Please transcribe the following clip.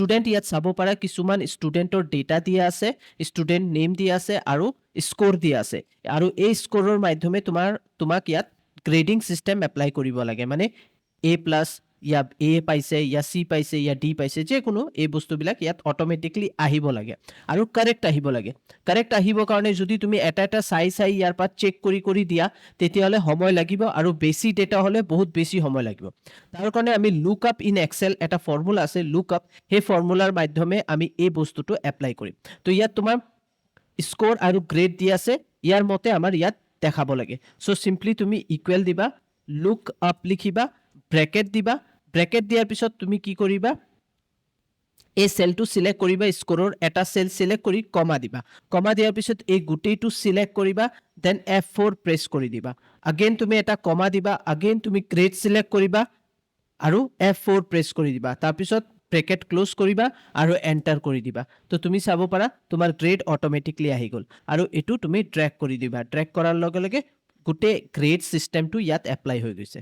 Student ইয়াত চাব পাৰা কিছুমান ষ্টুডেণ্টৰ ডেটা দিয়া আছে ষ্টুডেণ্ট নেম দিয়া আছে আৰু স্ক'ৰ দিয়া আছে। আৰু এই স্ক'ৰৰ মাধ্যমে তোমাৰ, তোমাক ইয়াত গ্ৰেডিং ছিষ্টেম এপ্লাই কৰিব লাগে। মানে এ প্লাছ ইয়া এ পাইছে ইয়া চি পাইছে ইয়া ডি পাইছে, যিকোনো এই বস্তুবিলাক ইয়াত অট'মেটিকলি আহিব লাগে। আৰু কাৰেক্ট আহিব লাগে। কাৰেক্ট আহিবৰ কাৰণে যদি তুমি এটা এটা চাই চাই ইয়াৰ পৰা চেক কৰি কৰি দিয়া, তেতিয়াহ'লে সময় লাগিব আৰু বেছি ডেটা হ'লে বহুত বেছি সময় লাগিব। তাৰ কাৰণে আমি লুক আপ ইন এক্সেল এটা ফৰ্মুলা আছে লুক আপ সেই ফৰ্মুলাৰ মাধ্যমে আমি এই বস্তুটো এপ্লাই কৰিম। তো ইয়াত তোমাৰ স্ক'ৰ আৰু গ্ৰেড দি আছে, ইয়াৰ মতে আমাৰ ইয়াত দেখাব লাগে। চ' চিম্পলি তুমি ইকুৱেল দিবা লুক আপ লিখিবা ব্ৰেকেট দিবা ব্ৰেকেট দিয়াৰ পিছত তুমি কি কৰিবা? এই চেলটো চিলেক্ট কৰিবা স্ক'ৰৰ এটা চেল চিলেক্ট কৰি কমা দিবা। কমা দিয়াৰ পিছত এই গোটেইটো চিলেক্ট কৰিবা দেন এফ ফ'ৰ প্ৰেছ কৰি দিবা। আগেইন তুমি এটা কমা দিবা আগেইন তুমি গ্ৰেড চিলেক্ট কৰিবা আৰু এফ ফ'ৰ প্ৰেছ কৰি দিবা। তাৰপিছত ব্ৰেকেট ক্ল'জ কৰিবা আৰু এণ্টাৰ কৰি দিবা। তো তুমি চাব পাৰা, তোমাৰ গ্ৰেড অট'মেটিকলি আহি গ'ল। আৰু এইটো তুমি ড্ৰেগ কৰি দিবা। ড্ৰেগ কৰাৰ লগে লগে গোটেই গ্ৰেড ছিষ্টেমটো ইয়াত এপ্লাই হৈ গৈছে।